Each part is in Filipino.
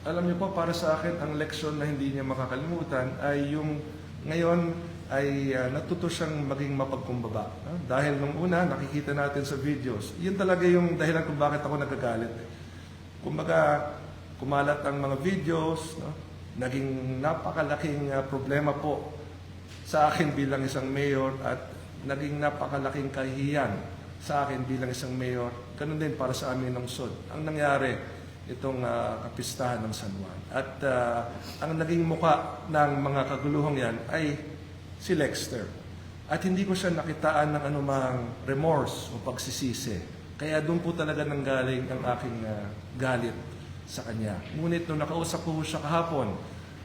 alam niyo po, para sa akin, ang leksyon na hindi niya makakalimutan ay yung ngayon ay ah, natuto siyang maging mapagkumbaba. no? Dahil nung una, nakikita natin sa videos, yun talaga yung dahilan kung bakit ako nagagalit. Eh. Kumbaga, kumalat ang mga videos, no? naging napakalaking ah, problema po sa akin bilang isang mayor at naging napakalaking kahihiyan sa akin bilang isang mayor. Ganun din para sa amin ng SOD. Ang nangyari, itong ah, kapistahan ng San Juan. At ah, ang naging muka ng mga kaguluhang yan ay si Lexter. At hindi ko siya nakitaan ng anumang remorse o pagsisisi. Kaya doon po talaga nanggaling ang aking ah, galit sa kanya. Ngunit nung nakausap ko siya kahapon,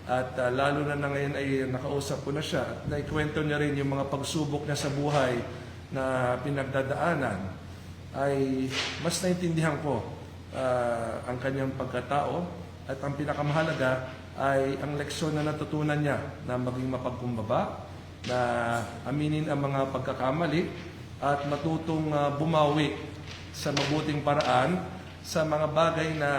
at ah, lalo na na ngayon ay nakausap ko na siya at naikwento niya rin yung mga pagsubok niya sa buhay na pinagdadaanan, ay mas naintindihan ko ah, ang kanyang pagkatao at ang pinakamahalaga ay ang leksyon na natutunan niya na maging mapagkumbaba, na aminin ang mga pagkakamali at matutong ah, bumawi sa mabuting paraan sa mga bagay na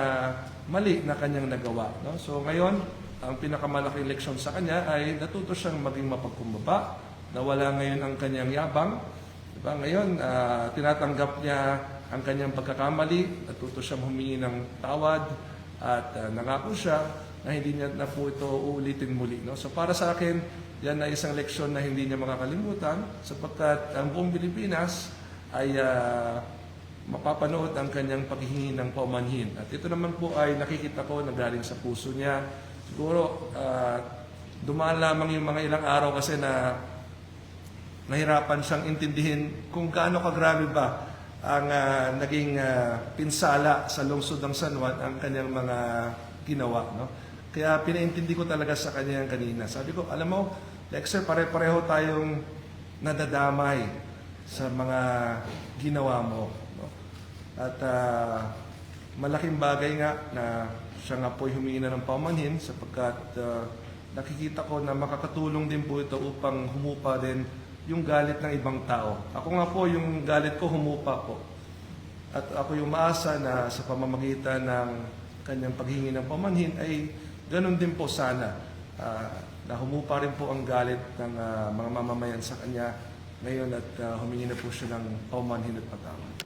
mali na kanyang nagawa. No? So ngayon, ang pinakamalaking leksyon sa kanya ay natuto siyang maging mapagkumbaba, nawala ngayon ang kanyang yabang. Diba? Ngayon, ah, tinatanggap niya ang kanyang pagkakamali, natuto siyang humingi ng tawad at ah, nangako siya na hindi niya na po ito uulitin muli. No? So para sa akin, yan ay isang leksyon na hindi niya makakalimutan sapagkat ang buong Pilipinas ay ah, mapapanood ang kanyang paghihingi ng paumanhin. At ito naman po ay nakikita ko na galing sa puso niya. Siguro, ah, dumaan lamang yung mga ilang araw kasi na nahirapan siyang intindihin kung gaano kagrabe ba ang ah, naging ah, pinsala sa lungsod ng San Juan ang kanyang mga ginawa. No? Kaya pinaintindi ko talaga sa kanya kanina. Sabi ko, alam mo, Lexer, pare-pareho tayong nadadamay sa mga ginawa mo. No? At ah, malaking bagay nga na siya nga po'y humingi na ng paumanhin sapagkat ah, nakikita ko na makakatulong din po ito upang humupa din yung galit ng ibang tao. Ako nga po, yung galit ko humupa po. At ako yung maasa na sa pamamagitan ng kanyang paghingi ng pamanhin ay ganun din po sana. ah, na humupa rin po ang galit ng ah, mga mamamayan sa kanya ngayon at ah, humingi na po siya ng paumanhin at patawad.